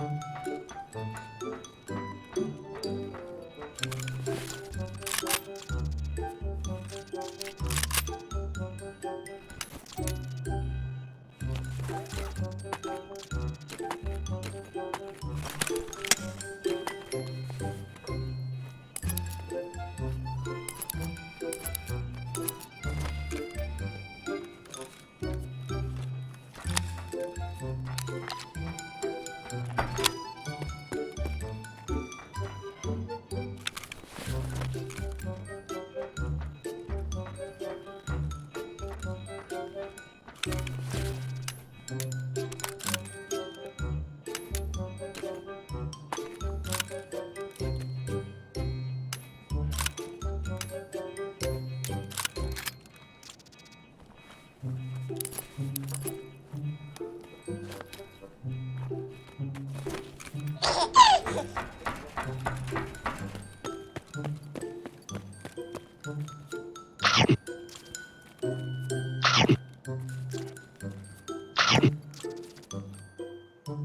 Bye.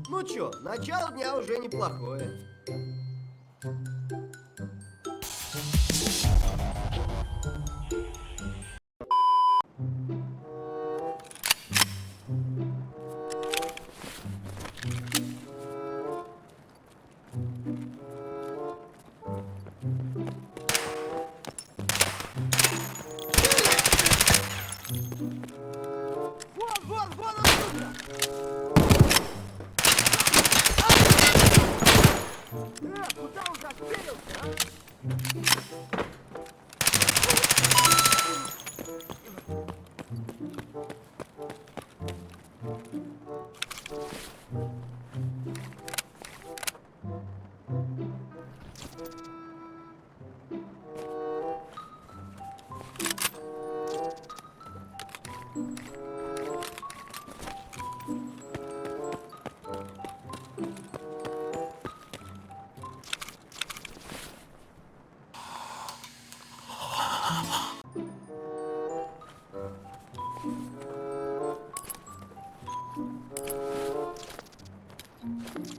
Ну чё, начало дня уже неплохое. Thank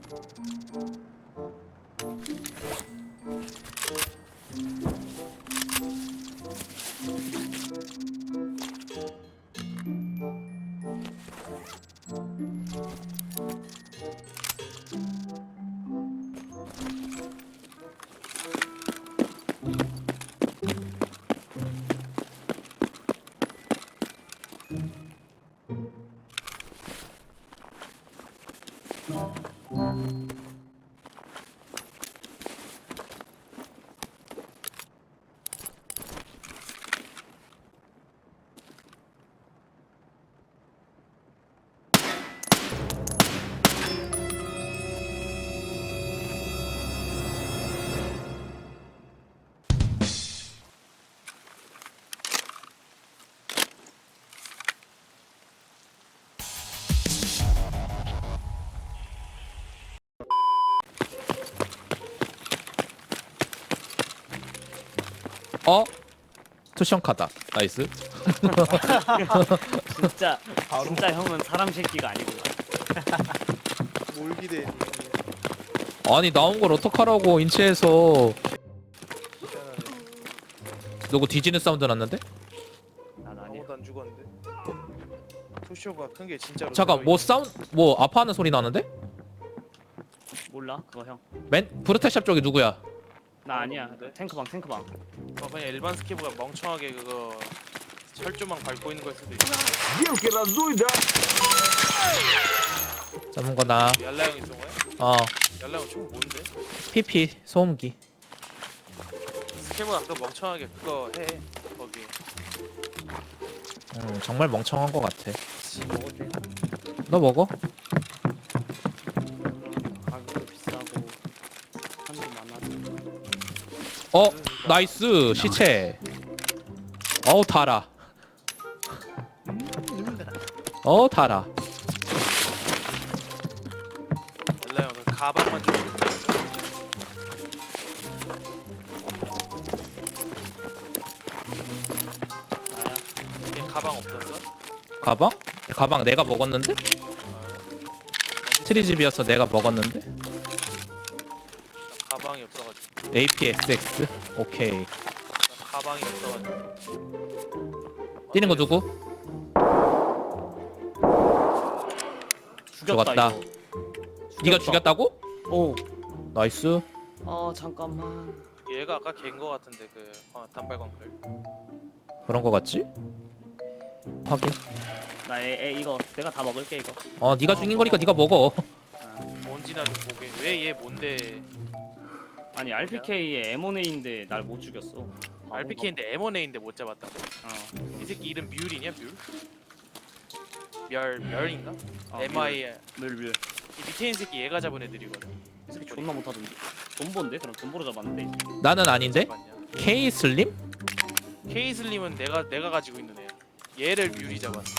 mm -hmm. you. 투션 카다. 나이스. 진짜 진짜 형은 사람 새끼가 아니구나. 뭘 기대해? 아니 나온 걸 어떡하라고 인체에서 누구 뒤지는 사운드 났는데? 난 아니야. 아무도 안 죽었는데. 토쇼가 큰 게 진짜로. 잠깐 뭐 사운드 뭐 아파하는 소리 나는데? 몰라 그거 형. 맨 브루탈샵 쪽이 누구야? 나 아니야. 탱크방 탱크방. 어, 그냥 일반 스케브가 멍청하게 그거 철조망 밟고 있는 걸 수도 있어. Вилки раздуй, да? 잡은 거나 얄라 형이 쏜 거야? 어 얄라 형총 뭔데? PP 소음기 스케본 아까 멍청하게 그거 해. 거기. 음, 정말 멍청한 거 같아 먹을래? 너 먹어? 어 나이스 시체 어우 달아 어우 달아 가방만 좀. 나야 걔 가방 없었어? 가방? 가방 내가 먹었는데? 트리집이어서 내가 먹었는데? 가방이 없어가지고. APXX 오케이 나 가방이 없어가지고. 뛰는 거 누구? 죽였다 죽었다. 이거 네가 죽였다고? 오. 나이스 어 잠깐만 얘가 아까 걘거 같은데 그 어, 단발광클. 그런 거 같지? 확인 나 애, 애 이거 내가 다 먹을게 이거 어 네가 죽인 거니까 네가 먹어 아. 뭔지나 좀 보게. 왜 얘 뭔데? 아니 RPK의 M1A인데 날 못 죽였어 RPK인데 M1A인데 못 잡았다고? 어. 이 새끼 이름 뮬이냐 뮬? 멸 멸인가? 어, MI 이 밑에 있는 새끼 얘가 잡은 애들이거든. 이 새끼 존나 못하던데 돈본데? 그럼 돈보러 잡았는데 나는 아닌데? K 슬림? K 슬림은 내가 내가 가지고 있는 애. 얘를 뮬이 잡았어.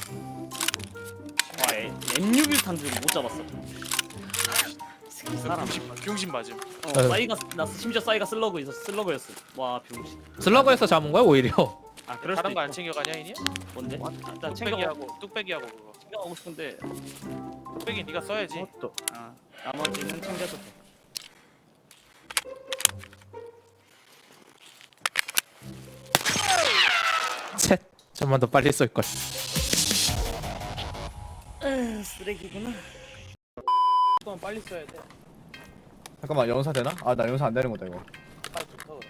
아 애, M6일 탄줄못 잡았어 이 새끼 사람 병신 맞음. 어, 아유. 싸이가 나 심지어 싸이가 슬러그 있었어 슬러그였어 와 병신 슬러그에서 잡은 거야 오히려 아 그럴 수도 다른 거 안 있고 챙겨가냐 이니? 뭔데? 아, 나 챙겨가고 뚝배기하고 뚝배기하고 그거. 챙겨가고 싶은데 뚝배기 네가 써야지. 아 나머지는 챙겨도 돼 쳇 좀만 더 빨리 쏠걸 에휴 쓰레기구나 빨리 써야 돼. 잠깐만 연사 되나? 아 나 연사 안 되는 거다 이거 빨리 붙어 그럼.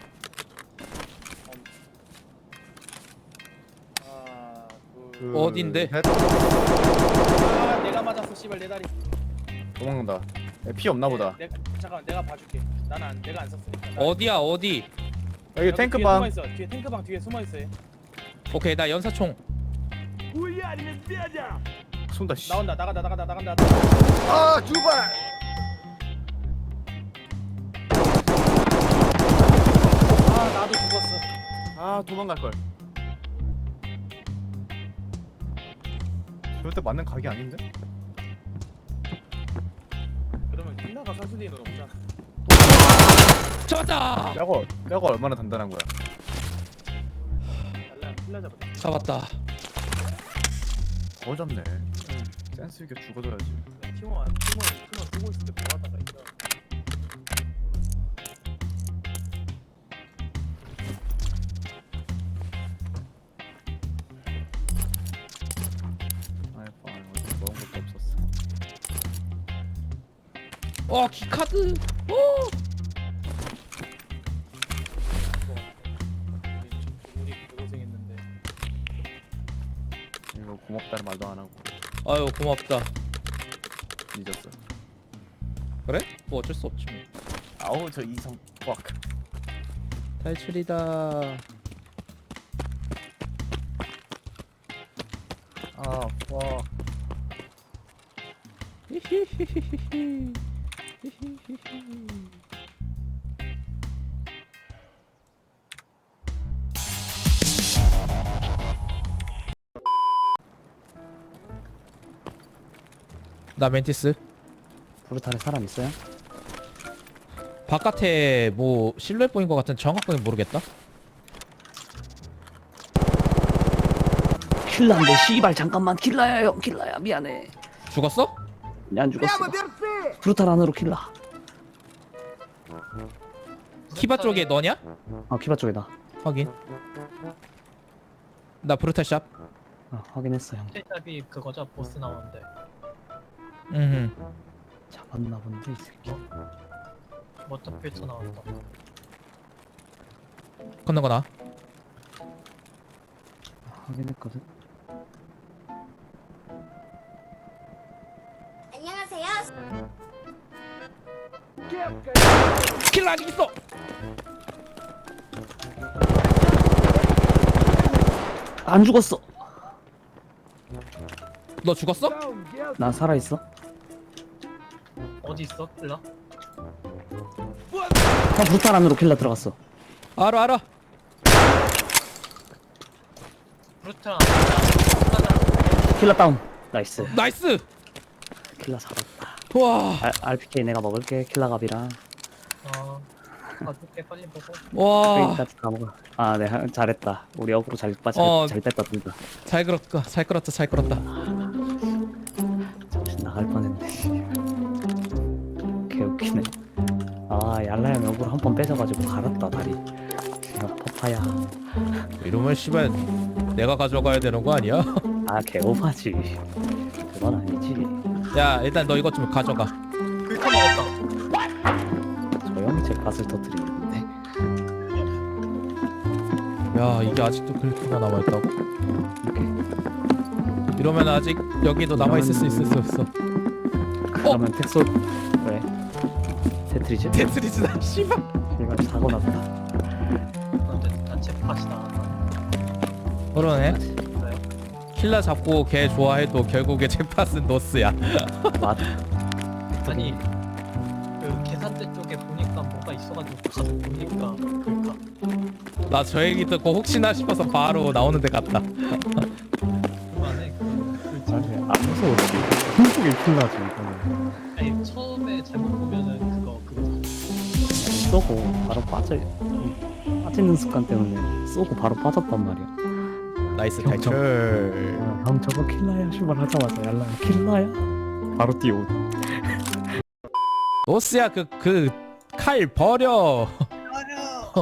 하나 둘. 어딘데? 아 내가 맞았어 씨발 내 다리. 도망간다 피 없나 보다 내, 잠깐만 내가 봐줄게. 나는 안, 내가 안 썼으니까. 어디야 어디? 여기 탱크방 숨어 있어. 뒤에 탱크방 뒤에 숨어 있어. 오케이 나 연사총. 쏜다 씨 나온다 나간다 나간다 나간다. 아 주발 아 도망갈 걸. 절대 맞는 각이 아닌데? 그러면 킬라가 사수리는 없잖아 잡았다! 뼈가 뼈가 얼마나 단단한 거야? 잡았다 잡았다. 더 잡네. 센스 있게 죽어줘야지. 팀원 팀원 팀원 쓰고 있을 때 뭐하다가 이거 어 키카드. 우리 고생했는데 이거 고맙다는 말도 안 하고. 아유 고맙다. 잊었어. 그래? 뭐 어쩔 수 없지 뭐. 아우 저 이성 꽉 탈출이다. 아, 와. 히히히히히히. 나 멘티스. 브루탈에 사람 있어요? 바깥에 뭐 실루엣 보인 것 같은 정확하게 모르겠다. 킬라인데 씨발 잠깐만. 킬라야 형. 킬라야. 미안해. 죽었어? 근데 안 죽었어. 브루탈 뭐, 안으로 킬라. 키바 쪽에 너냐? 아 키바 쪽이다. 확인. 나 브루탈샵? 아 확인했어 형. 텔탑이 그거죠? 보스 나오는데. 음 잡았나 본데 이 새끼. 워터 필터 나온다. 건너거나 확인했거든. 킬러 아직 있어 안 죽었어. 너 죽었어? 나 살아 있어. 어디 있어? 킬러? 아, 브루탈 안으로 킬라 들어갔어. 알아 알아 하나 킬라 다운. 나이스. 나이스 킬라 잡았다. 와 알, RPK 내가 먹을게. 킬라 갑이랑. 어 봐줄게 빨리 보고 와, 페이까지 다 먹어. 아, 네, 하- 잘했다. 우리 어그로 잘, 빠, 잘, 어. 잘 뺐다, 둘 다. 잘 끌었다, 잘 끌었다, 잘 끌었다. 정신 나갈 뻔했네. 개웃기네. 아, 얄라야 어그로 한 번 뺏어가지고 갈았다, 다리. 야, 퍼파야. 이러면 씨발 내가 가져가야 되는 거 아니야? 아, 개오바지. 야, 일단 너 이것 좀 가져가. 글카 먹었다 저 형이 제 밭을 터뜨리는데. 야, 이게 아직도 글크가 남아 있다고? 이렇게. 이러면 아직 여기도 남아 있을 수 있을 수 없어. 그러면 택소 왜? 테트리즈? 테트리스다, 씨발. 이거 사고 났다. 근데 단체 팟이 나왔나 그러네. 킬라 잡고 걔 좋아해도 결국에 잭팟은 노스야. 맞. 아니 그 계산대 쪽에 보니까 뭐가 있어가지고 가서 보니까 글카 나저 얘기 듣고 혹시나 싶어서 바로 나오는 데 갔다. 그만해 그 글자 아니, 안 무서웠지. 한국에 킬라지 이거는. 아니 처음에 잘못 보면은 그거 그거잖아 쏘고 바로 빠져. 빠지는 습관 때문에 쏘고 바로 빠졌단 말이야. 나이스 형, 탈출. 어, 형 저거 킬라야 슈발 하자마자 얄라 킬라야. 바로 뛰어. 노스야 그 그 칼 버려. 아니야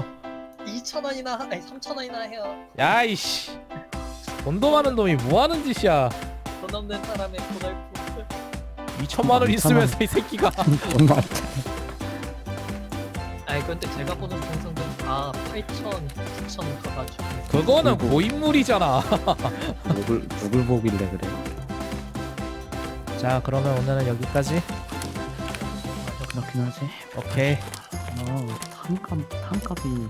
2천 원이나 아니 3천 원이나 해요 야이씨. 돈도 많은 놈이 뭐 하는 짓이야. 돈 없는 사람의 고달픔 2천만 원 있으면서 이 새끼가. 돈 많지. 아니 근데 제가 보는 동성들 다 8천 9천 가가지고 그거는 고인물이잖아. 누굴 누굴 보길래 그래. 자, 그러면 오늘은 여기까지. 그렇긴 하지. 오케이. 어, 탐값 탐값이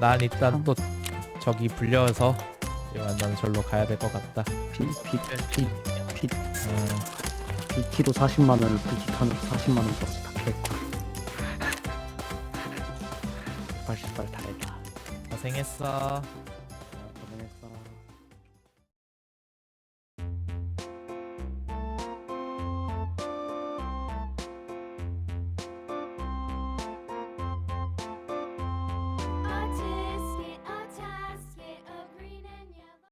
난 일단 또 저기 불려서 완전 절로 가야 될 것 같다. 피피피피 음, BT로 40만 원을 부지탄으로 40만 원 벌어서 다 깼고. 88 다행이다. 고생했어.